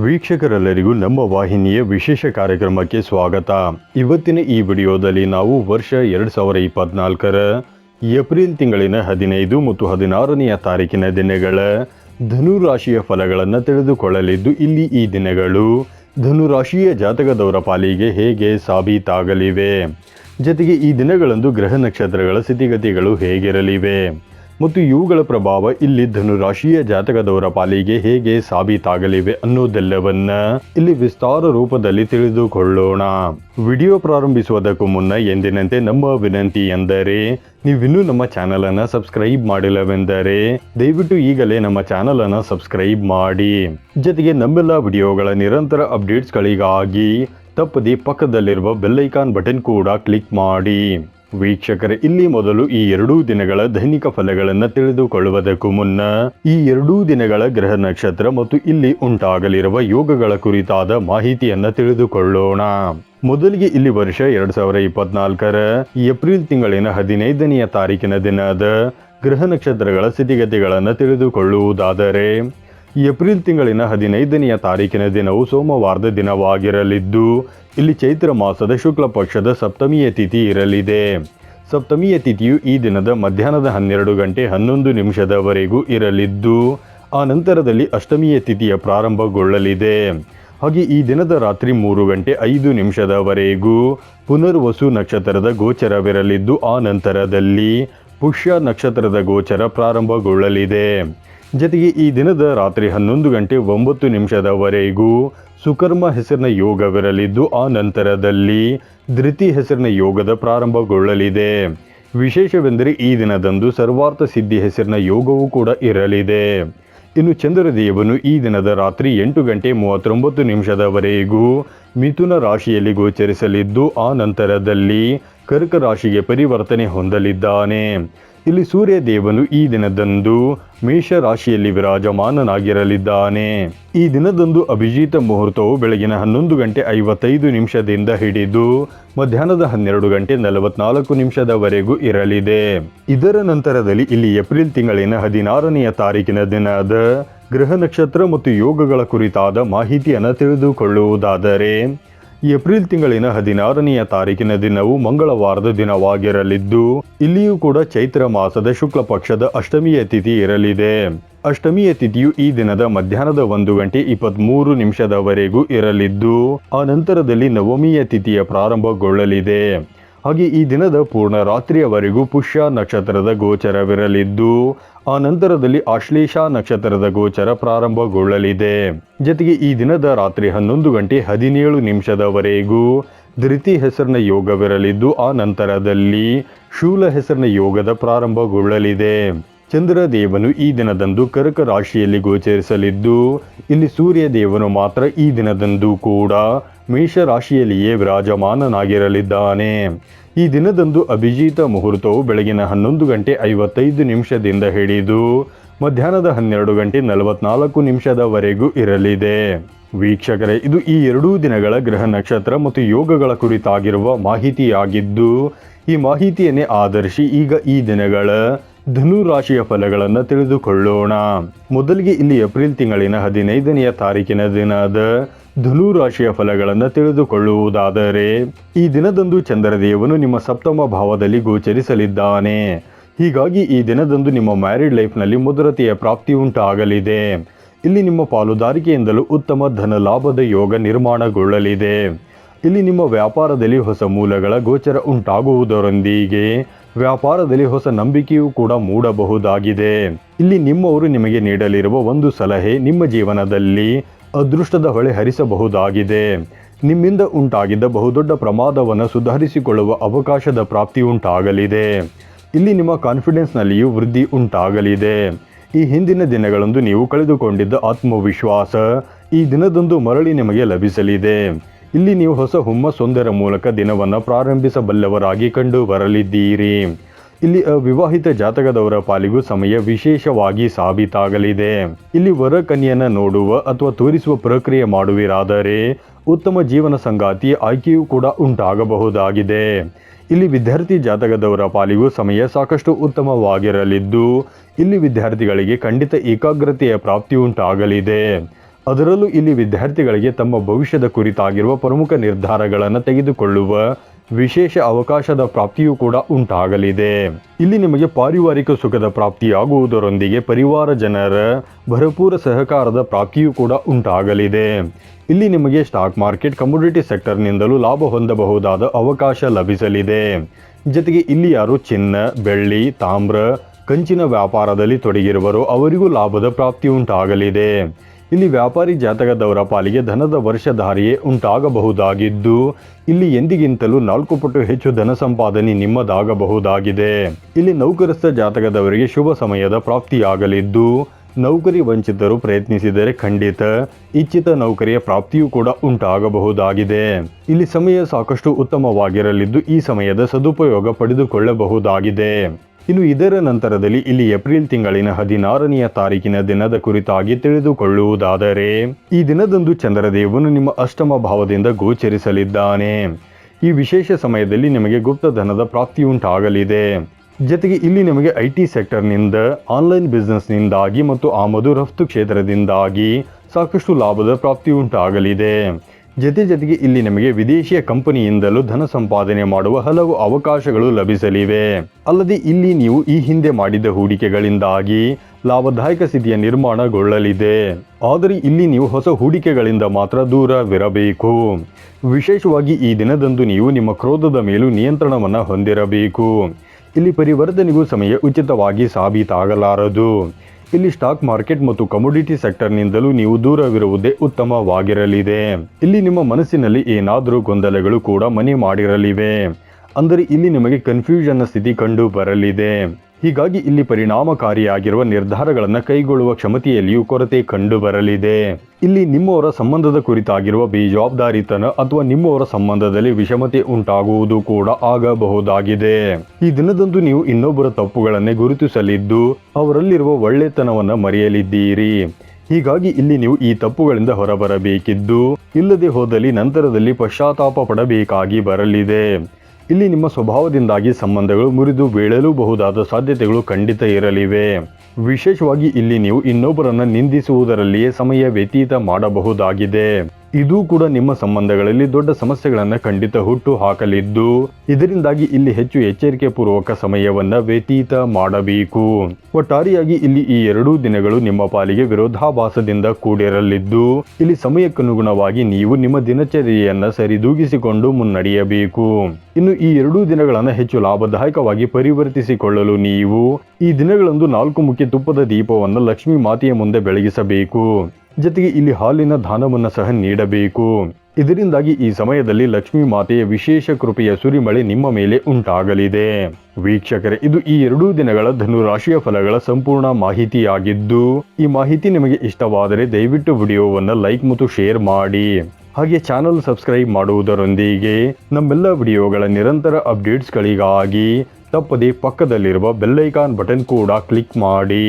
ವೀಕ್ಷಕರೆಲ್ಲರಿಗೂ ನಮ್ಮ ವಾಹಿನಿಯ ವಿಶೇಷ ಕಾರ್ಯಕ್ರಮಕ್ಕೆ ಸ್ವಾಗತ. ಇವತ್ತಿನ ಈ ವಿಡಿಯೋದಲ್ಲಿ ನಾವು ವರ್ಷ ಎರಡು ಸಾವಿರ ಇಪ್ಪತ್ನಾಲ್ಕರ ಏಪ್ರಿಲ್ ತಿಂಗಳಿನ ಹದಿನೈದು ಮತ್ತು ಹದಿನಾರನೆಯ ತಾರೀಕಿನ ದಿನಗಳ ಧನುರಾಶಿಯ ಫಲಗಳನ್ನು ತಿಳಿದುಕೊಳ್ಳಲಿದ್ದು, ಇಲ್ಲಿ ಈ ದಿನಗಳು ಧನುರಾಶಿಯ ಜಾತಕದವರ ಪಾಲಿಗೆ ಹೇಗೆ ಸಾಬೀತಾಗಲಿವೆ? ಜೊತೆಗೆ ಈ ದಿನಗಳಂದು ಗ್ರಹ ನಕ್ಷತ್ರಗಳ ಸ್ಥಿತಿಗತಿಗಳು ಹೇಗಿರಲಿವೆ? ಮತ್ತು ಇವುಗಳ ಪ್ರಭಾವ ಇಲ್ಲಿ ಧನುರಾಶಿಯ ಜಾತಕದವರ ಪಾಲಿಗೆ ಹೇಗೆ ಸಾಬೀತಾಗಲಿವೆ ಅನ್ನೋದೆಲ್ಲವನ್ನ ಇಲ್ಲಿ ವಿಸ್ತಾರ ರೂಪದಲ್ಲಿ ತಿಳಿದುಕೊಳ್ಳೋಣ. ವಿಡಿಯೋ ಪ್ರಾರಂಭಿಸುವುದಕ್ಕೂ ಮುನ್ನ ಎಂದಿನಂತೆ ನಮ್ಮ ವಿನಂತಿ ಎಂದರೆ, ನೀವಿನ್ನೂ ನಮ್ಮ ಚಾನೆಲ್ ಅನ್ನ ಸಬ್ಸ್ಕ್ರೈಬ್ ಮಾಡಿಲ್ಲವೆಂದರೆ, ದಯವಿಟ್ಟು ಈಗಲೇ ನಮ್ಮ ಚಾನೆಲ್ ಅನ್ನ ಸಬ್ಸ್ಕ್ರೈಬ್ ಮಾಡಿ. ಜೊತೆಗೆ ನಮ್ಮೆಲ್ಲ ವಿಡಿಯೋಗಳ ನಿರಂತರ ಅಪ್ಡೇಟ್ಸ್ಗಳಿಗಾಗಿ ತಪ್ಪದೆ ಪಕ್ಕದಲ್ಲಿರುವ ಬೆಲ್ಲೈಕಾನ್ ಬಟನ್ ಕೂಡ ಕ್ಲಿಕ್ ಮಾಡಿ. ವೀಕ್ಷಕರೇ, ಇಲ್ಲಿ ಮೊದಲು ಈ ಎರಡೂ ದಿನಗಳ ದೈನಿಕ ಫಲಗಳನ್ನು ತಿಳಿದುಕೊಳ್ಳುವುದಕ್ಕೂ ಮುನ್ನ, ಈ ಎರಡೂ ದಿನಗಳ ಗ್ರಹ ನಕ್ಷತ್ರ ಮತ್ತು ಇಲ್ಲಿ ಉಂಟಾಗಲಿರುವ ಯೋಗಗಳ ಕುರಿತಾದ ಮಾಹಿತಿಯನ್ನು ತಿಳಿದುಕೊಳ್ಳೋಣ. ಮೊದಲಿಗೆ ಇಲ್ಲಿ ವರ್ಷ ಎರಡ್ ಸಾವಿರ ಇಪ್ಪತ್ನಾಲ್ಕರ ಏಪ್ರಿಲ್ ತಿಂಗಳಿನ ಹದಿನೈದನೆಯ ತಾರೀಕಿನ ದಿನದ ಗ್ರಹ ನಕ್ಷತ್ರಗಳ ಸ್ಥಿತಿಗತಿಗಳನ್ನು ತಿಳಿದುಕೊಳ್ಳುವುದಾದರೆ ಏಪ್ರಿಲ್ ತಿಂಗಳಿನ ಹದಿನೈದನೆಯ ತಾರೀಕಿನ ದಿನವು ಸೋಮವಾರದ ದಿನವಾಗಿರಲಿದ್ದು, ಇಲ್ಲಿ ಚೈತ್ರ ಮಾಸದ ಶುಕ್ಲ ಪಕ್ಷದ ಸಪ್ತಮಿಯ ತಿಥಿ ಇರಲಿದೆ. ಸಪ್ತಮಿಯ ತಿಥಿಯು ಈ ದಿನದ ಮಧ್ಯಾಹ್ನದ ಹನ್ನೆರಡು ಗಂಟೆ ಹನ್ನೊಂದು ನಿಮಿಷದವರೆಗೂ ಇರಲಿದ್ದು, ಆ ನಂತರದಲ್ಲಿ ಅಷ್ಟಮಿಯ ತಿಥಿಯ ಪ್ರಾರಂಭಗೊಳ್ಳಲಿದೆ. ಹಾಗೆ ಈ ದಿನದ ರಾತ್ರಿ ಮೂರು ಗಂಟೆ ಐದು ನಿಮಿಷದವರೆಗೂ ಪುನರ್ವಸು ನಕ್ಷತ್ರದ ಗೋಚರವಿರಲಿದ್ದು, ಆ ನಂತರದಲ್ಲಿ ಪುಷ್ಯ ನಕ್ಷತ್ರದ ಗೋಚರ ಪ್ರಾರಂಭಗೊಳ್ಳಲಿದೆ. ಜೊತೆಗೆ ಈ ದಿನದ ರಾತ್ರಿ ಹನ್ನೊಂದು ಗಂಟೆ ಒಂಬತ್ತು ನಿಮಿಷದವರೆಗೂ ಸುಕರ್ಮ ಹೆಸರಿನ ಯೋಗವಿರಲಿದ್ದು, ಆ ನಂತರದಲ್ಲಿ ಧೃತಿ ಹೆಸರಿನ ಯೋಗದ ಪ್ರಾರಂಭಗೊಳ್ಳಲಿದೆ. ವಿಶೇಷವೆಂದರೆ ಈ ದಿನದಂದು ಸರ್ವಾರ್ಥ ಸಿದ್ಧಿ ಹೆಸರಿನ ಯೋಗವೂ ಕೂಡ ಇರಲಿದೆ. ಇನ್ನು ಚಂದ್ರದೇವನು ಈ ದಿನದ ರಾತ್ರಿ ಎಂಟು ಗಂಟೆ ಮೂವತ್ತೊಂಬತ್ತು ನಿಮಿಷದವರೆಗೂ ಮಿಥುನ ರಾಶಿಯಲ್ಲಿ ಗೋಚರಿಸಲಿದ್ದು, ಆ ನಂತರದಲ್ಲಿ ಕರ್ಕ ರಾಶಿಗೆ ಪರಿವರ್ತನೆ ಹೊಂದಲಿದ್ದಾನೆ. ಇಲ್ಲಿ ಸೂರ್ಯ ದೇವನು ಈ ದಿನದಂದು ಮೇಷ ರಾಶಿಯಲ್ಲಿ ವಿರಾಜಮಾನನಾಗಿರಲಿದ್ದಾನೆ. ಈ ದಿನದಂದು ಅಭಿಜಿತ ಮುಹೂರ್ತವು ಬೆಳಗಿನ ಹನ್ನೊಂದು ಗಂಟೆ ಐವತ್ತೈದು ನಿಮಿಷದಿಂದ ಹಿಡಿದು ಮಧ್ಯಾಹ್ನದ ಹನ್ನೆರಡು ಗಂಟೆ ನಲವತ್ನಾಲ್ಕು ನಿಮಿಷದವರೆಗೂ ಇರಲಿದೆ. ಇದರ ನಂತರದಲ್ಲಿ ಇಲ್ಲಿ ಏಪ್ರಿಲ್ ತಿಂಗಳಿನ ಹದಿನಾರನೆಯ ತಾರೀಕಿನ ದಿನದ ಗ್ರಹ ನಕ್ಷತ್ರ ಮತ್ತು ಯೋಗಗಳ ಕುರಿತಾದ ಮಾಹಿತಿಯನ್ನು ತಿಳಿದುಕೊಳ್ಳುವುದಾದರೆ ಏಪ್ರಿಲ್ ತಿಂಗಳಿನ ಹದಿನಾರನೆಯ ತಾರೀಕಿನ ದಿನವು ಮಂಗಳವಾರದ ದಿನವಾಗಿರಲಿದ್ದು, ಇಲ್ಲಿಯೂ ಕೂಡ ಚೈತ್ರ ಮಾಸದ ಶುಕ್ಲ ಪಕ್ಷದ ಅಷ್ಟಮಿಯ ತಿಥಿ ಇರಲಿದೆ. ಅಷ್ಟಮಿಯ ತಿಥಿಯು ಈ ದಿನದ ಮಧ್ಯಾಹ್ನದ ಒಂದು ಗಂಟೆ ಇಪ್ಪತ್ತ್ಮೂರು ನಿಮಿಷದವರೆಗೂ ಇರಲಿದ್ದು, ಆ ನಂತರದಲ್ಲಿ ನವಮಿಯ ತಿಥಿಯ ಪ್ರಾರಂಭಗೊಳ್ಳಲಿದೆ. ಹಾಗೆ ಈ ದಿನದ ಪೂರ್ಣ ರಾತ್ರಿಯವರೆಗೂ ಪುಷ್ಯ ನಕ್ಷತ್ರದ ಗೋಚರವಿರಲಿದ್ದು, ಆ ನಂತರದಲ್ಲಿ ಆಶ್ಲೇಷ ನಕ್ಷತ್ರದ ಗೋಚರ ಪ್ರಾರಂಭಗೊಳ್ಳಲಿದೆ. ಜೊತೆಗೆ ಈ ದಿನದ ರಾತ್ರಿ ಹನ್ನೊಂದು ಗಂಟೆ ಹದಿನೇಳು ನಿಮಿಷದವರೆಗೂ ಧೃತಿ ಹೆಸರಿನ ಯೋಗವಿರಲಿದ್ದು, ಆ ನಂತರದಲ್ಲಿ ಶೂಲ ಹೆಸರಿನ ಯೋಗದ ಪ್ರಾರಂಭಗೊಳ್ಳಲಿದೆ. ಚಂದ್ರ ದೇವನು ಈ ದಿನದಂದು ಕರ್ಕ ರಾಶಿಯಲ್ಲಿ ಗೋಚರಿಸಲಿದ್ದು, ಇಲ್ಲಿ ಸೂರ್ಯ ದೇವನು ಮಾತ್ರ ಈ ದಿನದಂದು ಕೂಡ ಮೇಷ ರಾಶಿಯಲ್ಲಿಯೇ ವಿರಾಜಮಾನನಾಗಿರಲಿದ್ದಾನೆ. ಈ ದಿನದಂದು ಅಭಿಜಿತ ಮುಹೂರ್ತವು ಬೆಳಗಿನ ಹನ್ನೊಂದು ಗಂಟೆ ಐವತ್ತೈದು ನಿಮಿಷದಿಂದ ಹಿಡಿದು, ಮಧ್ಯಾಹ್ನದ ಹನ್ನೆರಡು ಗಂಟೆ ನಲವತ್ನಾಲ್ಕು ನಿಮಿಷದವರೆಗೂ ಇರಲಿದೆ. ವೀಕ್ಷಕರೇ, ಇದು ಈ ಎರಡೂ ದಿನಗಳ ಗ್ರಹ ನಕ್ಷತ್ರ ಮತ್ತು ಯೋಗಗಳ ಕುರಿತಾಗಿರುವ ಮಾಹಿತಿಯಾಗಿದ್ದು, ಈ ಮಾಹಿತಿಯನ್ನೇ ಆಧರಿಸಿ ಈಗ ಈ ದಿನಗಳ ಧನು ರಾಶಿಯ ಫಲಗಳನ್ನು ತಿಳಿದುಕೊಳ್ಳೋಣ. ಮೊದಲಿಗೆ ಇಲ್ಲಿ ಏಪ್ರಿಲ್ ತಿಂಗಳಿನ ಹದಿನೈದನೆಯ ತಾರೀಕಿನ ದಿನದ ಧನು ರಾಶಿಯ ಫಲಗಳನ್ನು ತಿಳಿದುಕೊಳ್ಳುವುದಾದರೆ, ಈ ದಿನದಂದು ಚಂದ್ರದೇವನು ನಿಮ್ಮ ಸಪ್ತಮ ಭಾವದಲ್ಲಿ ಗೋಚರಿಸಲಿದ್ದಾನೆ. ಹೀಗಾಗಿ ಈ ದಿನದಂದು ನಿಮ್ಮ ಮ್ಯಾರಿಡ್ ಲೈಫ್ನಲ್ಲಿ ಮುದ್ರತೆಯ ಪ್ರಾಪ್ತಿ ಉಂಟಾಗಲಿದೆ. ಇಲ್ಲಿ ನಿಮ್ಮ ಪಾಲುದಾರಿಕೆಯಿಂದಲೂ ಉತ್ತಮ ಧನ ಲಾಭದ ಯೋಗ ನಿರ್ಮಾಣಗೊಳ್ಳಲಿದೆ. ಇಲ್ಲಿ ನಿಮ್ಮ ವ್ಯಾಪಾರದಲ್ಲಿ ಹೊಸ ಮೂಲಗಳ ಗೋಚರ ಉಂಟಾಗುವುದರೊಂದಿಗೆ ವ್ಯಾಪಾರದಲ್ಲಿ ಹೊಸ ನಂಬಿಕೆಯೂ ಕೂಡ ಮೂಡಬಹುದಾಗಿದೆ. ಇಲ್ಲಿ ನಿಮ್ಮವರು ನಿಮಗೆ ನೀಡಲಿರುವ ಒಂದು ಸಲಹೆ ನಿಮ್ಮ ಜೀವನದಲ್ಲಿ ಅದೃಷ್ಟದ ಹೊಳೆ ಹರಿಸಬಹುದಾಗಿದೆ. ನಿಮ್ಮಿಂದ ಉಂಟಾಗಿದ್ದ ಬಹುದೊಡ್ಡ ಪ್ರಮಾದವನ್ನು ಸುಧಾರಿಸಿಕೊಳ್ಳುವ ಅವಕಾಶದ ಪ್ರಾಪ್ತಿ ಉಂಟಾಗಲಿದೆ. ಇಲ್ಲಿ ನಿಮ್ಮ ಕಾನ್ಫಿಡೆನ್ಸ್ನಲ್ಲಿಯೂ ವೃದ್ಧಿ ಉಂಟಾಗಲಿದೆ. ಈ ಹಿಂದಿನ ದಿನಗಳಂದು ನೀವು ಕಳೆದುಕೊಂಡಿದ್ದ ಆತ್ಮವಿಶ್ವಾಸ ಈ ದಿನದಂದು ಮರಳಿ ನಿಮಗೆ ಲಭಿಸಲಿದೆ. ಇಲ್ಲಿ ನೀವು ಹೊಸ ಹುಮ್ಮಸ್ಸೊಂದರ ಮೂಲಕ ದಿನವನ್ನು ಪ್ರಾರಂಭಿಸಬಲ್ಲವರಾಗಿ ಕಂಡು ಬರಲಿದ್ದೀರಿ. ಇಲ್ಲಿ ಅವಿವಾಹಿತ ಜಾತಕದವರ ಪಾಲಿಗೂ ಸಮಯ ವಿಶೇಷವಾಗಿ ಸಾಬೀತಾಗಲಿದೆ. ಇಲ್ಲಿ ವರ ಕನ್ಯೆಯನ್ನ ನೋಡುವ ಅಥವಾ ತೋರಿಸುವ ಪ್ರಕ್ರಿಯೆ ಮಾಡುವಿರಾದರೆ ಉತ್ತಮ ಜೀವನ ಸಂಗಾತಿ ಆಯ್ಕೆಯೂ ಕೂಡ ಉಂಟಾಗಬಹುದಾಗಿದೆ. ಇಲ್ಲಿ ವಿದ್ಯಾರ್ಥಿ ಜಾತಕದವರ ಪಾಲಿಗೂ ಸಮಯ ಸಾಕಷ್ಟು ಉತ್ತಮವಾಗಿರಲಿದ್ದು, ಇಲ್ಲಿ ವಿದ್ಯಾರ್ಥಿಗಳಿಗೆ ಖಂಡಿತ ಏಕಾಗ್ರತೆಯ ಪ್ರಾಪ್ತಿ ಉಂಟಾಗಲಿದೆ. ಅದರಲ್ಲೂ ಇಲ್ಲಿ ವಿದ್ಯಾರ್ಥಿಗಳಿಗೆ ತಮ್ಮ ಭವಿಷ್ಯದ ಕುರಿತಾಗಿರುವ ಪ್ರಮುಖ ನಿರ್ಧಾರಗಳನ್ನು ತೆಗೆದುಕೊಳ್ಳುವ ವಿಶೇಷ ಅವಕಾಶದ ಪ್ರಾಪ್ತಿಯೂ ಕೂಡ ಉಂಟಾಗಲಿದೆ. ಇಲ್ಲಿ ನಿಮಗೆ ಪಾರಿವಾರಿಕ ಸುಖದ ಪ್ರಾಪ್ತಿಯಾಗುವುದರೊಂದಿಗೆ ಪರಿವಾರ ಜನರ ಭರಪೂರ ಸಹಕಾರದ ಪ್ರಾಪ್ತಿಯೂ ಕೂಡ ಉಂಟಾಗಲಿದೆ. ಇಲ್ಲಿ ನಿಮಗೆ ಸ್ಟಾಕ್ ಮಾರ್ಕೆಟ್ ಕಮೋಡಿಟಿ ಸೆಕ್ಟರ್ನಿಂದಲೂ ಲಾಭ ಹೊಂದಬಹುದಾದ ಅವಕಾಶ ಲಭಿಸಲಿದೆ. ಜೊತೆಗೆ ಇಲ್ಲಿ ಯಾರು ಚಿನ್ನ, ಬೆಳ್ಳಿ, ತಾಮ್ರ, ಕಂಚಿನ ವ್ಯಾಪಾರದಲ್ಲಿ ತೊಡಗಿರುವರೋ ಅವರಿಗೂ ಲಾಭದ ಪ್ರಾಪ್ತಿ ಉಂಟಾಗಲಿದೆ. ಇಲ್ಲಿ ವ್ಯಾಪಾರಿ ಜಾತಕದವರ ಪಾಲಿಗೆ ಧನದ ವರ್ಷಧಾರಿಯೇ ಉಂಟಾಗಬಹುದಾಗಿದ್ದು, ಇಲ್ಲಿ ಎಂದಿಗಿಂತಲೂ ನಾಲ್ಕು ಪಟ್ಟು ಹೆಚ್ಚು ಧನ ಸಂಪಾದನೆ ನಿಮ್ಮದಾಗಬಹುದಾಗಿದೆ. ಇಲ್ಲಿ ನೌಕರಸ್ಥ ಜಾತಕದವರಿಗೆ ಶುಭ ಸಮಯದ ಪ್ರಾಪ್ತಿಯಾಗಲಿದ್ದು, ನೌಕರಿ ವಂಚಿತರು ಪ್ರಯತ್ನಿಸಿದರೆ ಖಂಡಿತ ಇಚ್ಛಿತ ನೌಕರಿಯ ಪ್ರಾಪ್ತಿಯೂ ಕೂಡ ಉಂಟಾಗಬಹುದಾಗಿದೆ. ಇಲ್ಲಿ ಸಮಯ ಸಾಕಷ್ಟು ಉತ್ತಮವಾಗಿರಲಿದ್ದು, ಈ ಸಮಯದ ಸದುಪಯೋಗ ಪಡೆದುಕೊಳ್ಳಬಹುದಾಗಿದೆ. ಇನ್ನು ಇದರ ನಂತರದಲ್ಲಿ ಇಲ್ಲಿ ಏಪ್ರಿಲ್ ತಿಂಗಳಿನ ಹದಿನಾರನೆಯ ತಾರೀಕಿನ ದಿನದ ಕುರಿತಾಗಿ ತಿಳಿದುಕೊಳ್ಳುವುದಾದರೆ, ಈ ದಿನದಂದು ಚಂದ್ರದೇವನು ನಿಮ್ಮ ಅಷ್ಟಮ ಭಾವದಿಂದ ಗೋಚರಿಸಲಿದ್ದಾನೆ. ಈ ವಿಶೇಷ ಸಮಯದಲ್ಲಿ ನಿಮಗೆ ಗುಪ್ತಧನದ ಪ್ರಾಪ್ತಿಯುಂಟಾಗಲಿದೆ. ಜೊತೆಗೆ ಇಲ್ಲಿ ನಿಮಗೆ ಐ ಟಿ ಸೆಕ್ಟರ್ನಿಂದ, ಆನ್ಲೈನ್ ಬಿಸ್ನೆಸ್ನಿಂದಾಗಿ ಮತ್ತು ಆಮದು ರಫ್ತು ಕ್ಷೇತ್ರದಿಂದಾಗಿ ಸಾಕಷ್ಟು ಲಾಭದ ಪ್ರಾಪ್ತಿಯುಂಟಾಗಲಿದೆ. ಜೊತೆ ಜೊತೆಗೆ ಇಲ್ಲಿ ನಮಗೆ ವಿದೇಶಿಯ ಕಂಪನಿಯಿಂದಲೂ ಧನ ಸಂಪಾದನೆ ಮಾಡುವ ಹಲವು ಅವಕಾಶಗಳು ಲಭಿಸಲಿವೆ. ಅಲ್ಲದೆ ಇಲ್ಲಿ ನೀವು ಈ ಹಿಂದೆ ಮಾಡಿದ ಹೂಡಿಕೆಗಳಿಂದಾಗಿ ಲಾಭದಾಯಕ ಸ್ಥಿತಿಯ ನಿರ್ಮಾಣಗೊಳ್ಳಲಿದೆ. ಆದರೆ ಇಲ್ಲಿ ನೀವು ಹೊಸ ಹೂಡಿಕೆಗಳಿಂದ ಮಾತ್ರ ದೂರವಿರಬೇಕು. ವಿಶೇಷವಾಗಿ ಈ ದಿನದಂದು ನೀವು ನಿಮ್ಮ ಕ್ರೋಧದ ಮೇಲೂ ನಿಯಂತ್ರಣವನ್ನು ಹೊಂದಿರಬೇಕು. ಇಲ್ಲಿ ಪರಿವರ್ತನೆಗೂ ಸಮಯ ಉಚಿತವಾಗಿ ಸಾಬೀತಾಗಲಾರದು. ಇಲ್ಲಿ ಸ್ಟಾಕ್ ಮಾರ್ಕೆಟ್ ಮತ್ತು ಕಮೋಡಿಟಿ ಸೆಕ್ಟರ್ನಿಂದಲೂ ನೀವು ದೂರವಿರುವುದೇ ಉತ್ತಮವಾಗಿರಲಿದೆ. ಇಲ್ಲಿ ನಿಮ್ಮ ಮನಸ್ಸಿನಲ್ಲಿ ಏನಾದರೂ ಗೊಂದಲಗಳು ಕೂಡ ಮನೆ ಮಾಡಿರಲಿವೆ. ಅಂದರೆ ಇಲ್ಲಿ ನಿಮಗೆ ಕನ್ಫ್ಯೂಷನ್ ಸ್ಥಿತಿ ಕಂಡು ಬರಲಿದೆ ಹೀಗಾಗಿ ಇಲ್ಲಿ ಪರಿಣಾಮಕಾರಿಯಾಗಿರುವ ನಿರ್ಧಾರಗಳನ್ನು ಕೈಗೊಳ್ಳುವ ಕ್ಷಮತೆಯಲ್ಲಿಯೂ ಕೊರತೆ ಕಂಡು ಬರಲಿದೆ ಇಲ್ಲಿ ನಿಮ್ಮವರ ಸಂಬಂಧದ ಕುರಿತಾಗಿರುವ ಬೇಜವಾಬ್ದಾರಿತನ ಅಥವಾ ನಿಮ್ಮವರ ಸಂಬಂಧದಲ್ಲಿ ವಿಷಮತೆ ಉಂಟಾಗುವುದು ಕೂಡ ಆಗಬಹುದಾಗಿದೆ. ಈ ದಿನದಂದು ನೀವು ಇನ್ನೊಬ್ಬರ ತಪ್ಪುಗಳನ್ನೇ ಗುರುತಿಸಲಿದ್ದು, ಅವರಲ್ಲಿರುವ ಒಳ್ಳೆತನವನ್ನು ಮರೆಯಲಿದ್ದೀರಿ. ಹೀಗಾಗಿ ಇಲ್ಲಿ ನೀವು ಈ ತಪ್ಪುಗಳಿಂದ ಹೊರಬರಬೇಕಿದ್ದು, ಇಲ್ಲದೆ ಹೋದಲ್ಲಿ ನಂತರದಲ್ಲಿ ಪಶ್ಚಾತ್ತಾಪ ಪಡಬೇಕಾಗಿ ಬರಲಿದೆ. ಇಲ್ಲಿ ನಿಮ್ಮ ಸ್ವಭಾವದಿಂದಾಗಿ ಸಂಬಂಧಗಳು ಮುರಿದು ಬೀಳಲೂಬಹುದಾದ ಸಾಧ್ಯತೆಗಳು ಖಂಡಿತ ಇರಲಿವೆ. ವಿಶೇಷವಾಗಿ ಇಲ್ಲಿ ನೀವು ಇನ್ನೊಬ್ಬರನ್ನು ನಿಂದಿಸುವುದರಲ್ಲಿಯೇ ಸಮಯ ವ್ಯತೀತ ಮಾಡಬಹುದಾಗಿದೆ. ಇದು ಕೂಡ ನಿಮ್ಮ ಸಂಬಂಧಗಳಲ್ಲಿ ದೊಡ್ಡ ಸಮಸ್ಯೆಗಳನ್ನು ಖಂಡಿತ ಹುಟ್ಟು ಹಾಕಲಿದ್ದು. ಇದರಿಂದಾಗಿ ಇಲ್ಲಿ ಹೆಚ್ಚು ಎಚ್ಚರಿಕೆ ಪೂರ್ವಕ ಸಮಯವನ್ನ ವ್ಯತೀತ ಮಾಡಬೇಕು. ಒಟ್ಟಾರೆಯಾಗಿ ಇಲ್ಲಿ ಈ ಎರಡೂ ದಿನಗಳು ನಿಮ್ಮ ಪಾಲಿಗೆ ವಿರೋಧಾಭಾಸದಿಂದ ಕೂಡಿರಲಿದ್ದು, ಇಲ್ಲಿ ಸಮಯಕ್ಕನುಗುಣವಾಗಿ ನೀವು ನಿಮ್ಮ ದಿನಚರ್ಯೆಯನ್ನ ಸರಿದೂಗಿಸಿಕೊಂಡು ಮುನ್ನಡೆಯಬೇಕು. ಇನ್ನು ಈ ಎರಡೂ ದಿನಗಳನ್ನು ಹೆಚ್ಚು ಲಾಭದಾಯಕವಾಗಿ ಪರಿವರ್ತಿಸಿಕೊಳ್ಳಲು ನೀವು ಈ ದಿನಗಳಂದು ನಾಲ್ಕು ಮುಖ್ಯ ತುಪ್ಪದ ದೀಪವನ್ನು ಲಕ್ಷ್ಮೀ ಮಾತೆಯ ಮುಂದೆ ಬೆಳಗಿಸಬೇಕು. ಜೊತೆಗೆ ಇಲ್ಲಿ ಹಾಲಿನ ದಾನವನ್ನು ಸಹ ನೀಡಬೇಕು. ಇದರಿಂದಾಗಿ ಈ ಸಮಯದಲ್ಲಿ ಲಕ್ಷ್ಮೀ ಮಾತೆಯ ವಿಶೇಷ ಕೃಪೆಯ ಸುರಿಮಳೆ ನಿಮ್ಮ ಮೇಲೆ ಉಂಟಾಗಲಿದೆ. ವೀಕ್ಷಕರೇ, ಇದು ಈ ಎರಡೂ ದಿನಗಳ ಧನುರಾಶಿಯ ಫಲಗಳ ಸಂಪೂರ್ಣ ಮಾಹಿತಿಯಾಗಿದ್ದು, ಈ ಮಾಹಿತಿ ನಿಮಗೆ ಇಷ್ಟವಾದರೆ ದಯವಿಟ್ಟು ವಿಡಿಯೋವನ್ನು ಲೈಕ್ ಮತ್ತು ಶೇರ್ ಮಾಡಿ. ಹಾಗೆ ಚಾನಲ್ ಸಬ್ಸ್ಕ್ರೈಬ್ ಮಾಡುವುದರೊಂದಿಗೆ ನಮ್ಮೆಲ್ಲ ವಿಡಿಯೋಗಳ ನಿರಂತರ ಅಪ್ಡೇಟ್ಸ್ಗಳಿಗಾಗಿ ತಪ್ಪದೆ ಪಕ್ಕದಲ್ಲಿರುವ ಬೆಲ್ಲೈಕಾನ್ ಬಟನ್ ಕೂಡ ಕ್ಲಿಕ್ ಮಾಡಿ.